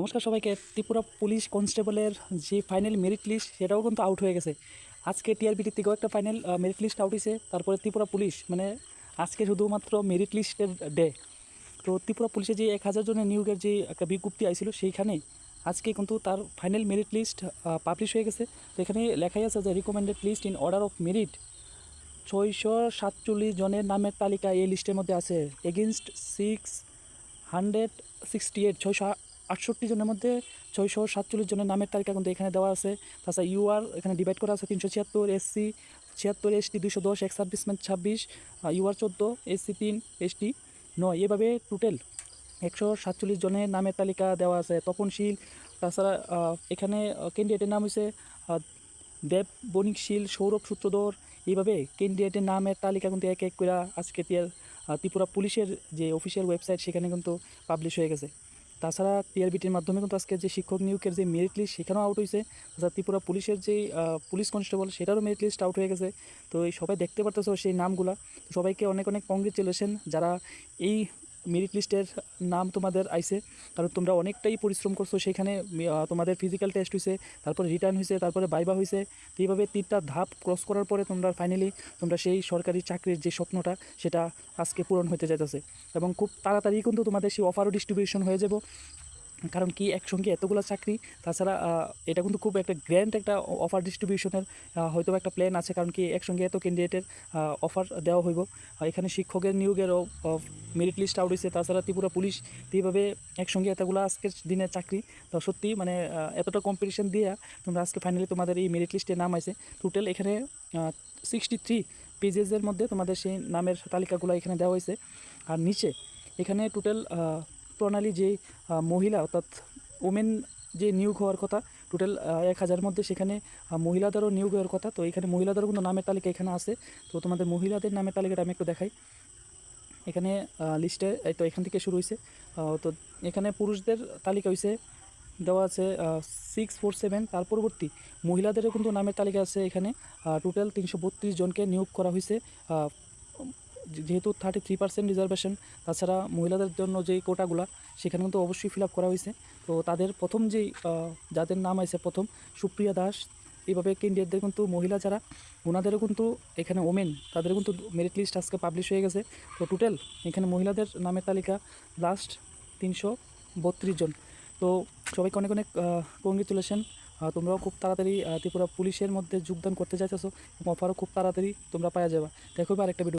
নমস্কার সবাইকে। ত্রিপুরা পুলিশ কনস্টেবলের যে ফাইনাল মেরিট লিস্ট সেটাও কিন্তু আউট হয়ে গেছে। আজকে টিআরবিটির থেকেও একটা ফাইনাল মেরিট লিস্ট আউট হয়েছে তারপরে ত্রিপুরা পুলিশ মানে আজকে শুধুমাত্র মেরিট লিস্টের ডে তো ত্রিপুরা পুলিশে যে এক হাজার জনের নিয়োগের যে একটা বিজ্ঞপ্তি আইছিল, সেইখানে আজকে কিন্তু তার ফাইনাল মেরিট লিস্ট পাবলিশ হয়ে গেছে। তো এখানে লেখাই আছে যে recommended list in order of merit ছয়শো সাতচল্লিশ জনের নামের তালিকা এই লিস্টের মধ্যে আছে। Against six hundred sixty eight ছয়শো আটষট্টি জনের মধ্যে ছয়শো সাতচল্লিশ জনের নামের তালিকা কিন্তু এখানে দেওয়া আছে। তাছাড়া ইউআর এখানে ডিভাইড করা আছে তিনশো ছিয়াত্তর এসসি ছিয়াত্তর এসটি দুশো দশ এক্স সার্ভিসম্যান ছাব্বিশ ইউআর চোদ্দ এসসি তিন এসটি নয়। এভাবে টোটাল একশো সাতচল্লিশ জনের নামের তালিকা দেওয়া আছে। তপনশীল, তাছাড়া এখানে ক্যান্ডিডেটের নাম হয়েছে দেব বণিকশীল, সৌরভ সূত্রধর। এইভাবে ক্যান্ডিডেটের নামের তালিকা কিন্তু এক এক করে আজকে ত্রিপুরা পুলিশের যে অফিসিয়াল ওয়েবসাইট সেখানে কিন্তু পাবলিশ হয়ে গেছে। তাছাড়া পিআরবিটির মাধ্যমে কিন্তু আজকে যে শিক্ষক নিয়োগের যে মেরিট লিস্ট সেখানেও আউট হয়েছে তাছাড়া ত্রিপুরা পুলিশের যেই পুলিশ কনস্টেবল সেটারও মেরিট লিস্ট আউট হয়ে গেছে। তো এই সবাই দেখতে পারতেছো সেই নামগুলা। সবাইকে অনেক অনেক কংগ্রেচুলেশন যারা এই মেরিট লিস্টের নাম তোমাদের আইসে কারণ তোমরা অনেকটাই পরিশ্রম করছ, সেখানে তোমাদের ফিজিক্যাল টেস্ট হয়েছে তারপরে রিটার্ন হয়েছে তারপরে বাইবা হয়েছে তো এইভাবে তিনটা ধাপ ক্রস করার পরে তোমরা ফাইনালি তোমরা সেই সরকারি চাকরির যে স্বপ্নটা, সেটা আজকে পূরণ হতে যাইতেছে। এবং খুব তাড়াতাড়ি কিন্তু তোমাদের সেই অফারও ডিস্ট্রিবিউশন হয়ে যাব কারণ কি একসঙ্গে এতগুলো চাকরি, তাছাড়া এটা কিন্তু খুব একটা গ্র্যান্ড একটা অফার ডিস্ট্রিবিউশনের হয়তো একটা প্ল্যান আছে, কারণ কি একসঙ্গে এত ক্যান্ডিডেটের অফার দেওয়া হইব। এখানে শিক্ষকের নিয়োগেরও মেরিট লিস্ট আউট হয়েছে তাছাড়া ত্রিপুরা পুলিশ এইভাবে একসঙ্গে এতগুলো আজকের দিনের চাকরি, তো সত্যি মানে এতটা কম্পিটিশন দিয়ে তোমরা আজকে ফাইনালি তোমাদের এই মেরিট লিস্টে নাম আছে টোটাল এখানে সিক্সটি থ্রি পেজেসের মধ্যে তোমাদের সেই নামের তালিকাগুলো এখানে দেওয়া হয়েছে আর নিচে, এখানে টোটাল প্রণালী যে মহিলা, অর্থাৎ ওমেন যে নিয়োগ হওয়ার কথা টোটাল এক হাজারের মধ্যে সেখানে মহিলাদেরও নিয়োগ হওয়ার কথা। তো এখানে মহিলাদেরও কিন্তু নামের তালিকা এখানে আছে। তো তোমাদের মহিলাদের নামের তালিকাটা আমি একটু দেখাই। এখানে লিস্টে তো এখান থেকে শুরু হয়েছে তো এখানে পুরুষদের তালিকা হয়েছে দেওয়া আছে সিক্স ফোর সেভেন তার পরবর্তী মহিলাদেরও কিন্তু নামের তালিকা আছে এখানে। টোটাল তিনশো বত্রিশ জনকে নিয়োগ করা হয়েছে যেহেতু থার্টি থ্রি পার্সেন্ট রিজার্ভেশন তাছাড়া মহিলাদের জন্য যেই কোটাগুলা, সেখানে কিন্তু অবশ্যই ফিল আপ করা হয়েছে। তো তাদের প্রথম যেই যাদের নাম আছে প্রথম, সুপ্রিয়া দাস, এইভাবে ক্যান্ডিডেটদের কিন্তু মহিলা যারা ওনাদেরও কিন্তু এখানে ওমেন তাদের কিন্তু মেরিট লিস্ট আজকে পাবলিশ হয়ে গেছে। তো টোটাল এখানে মহিলাদের নামের তালিকা লাস্ট তিনশো বত্রিশ জন। তো সবাইকে অনেক অনেক কংগ্রেচুলেশন তোমরাও খুব তাড়াতাড়ি ত্রিপুরা পুলিশের মধ্যে যোগদান করতে চাইতেছো এবং অফারও খুব তাড়াতাড়ি তোমরা পাওয়া যাবে। দেখো আর একটা ভিডিও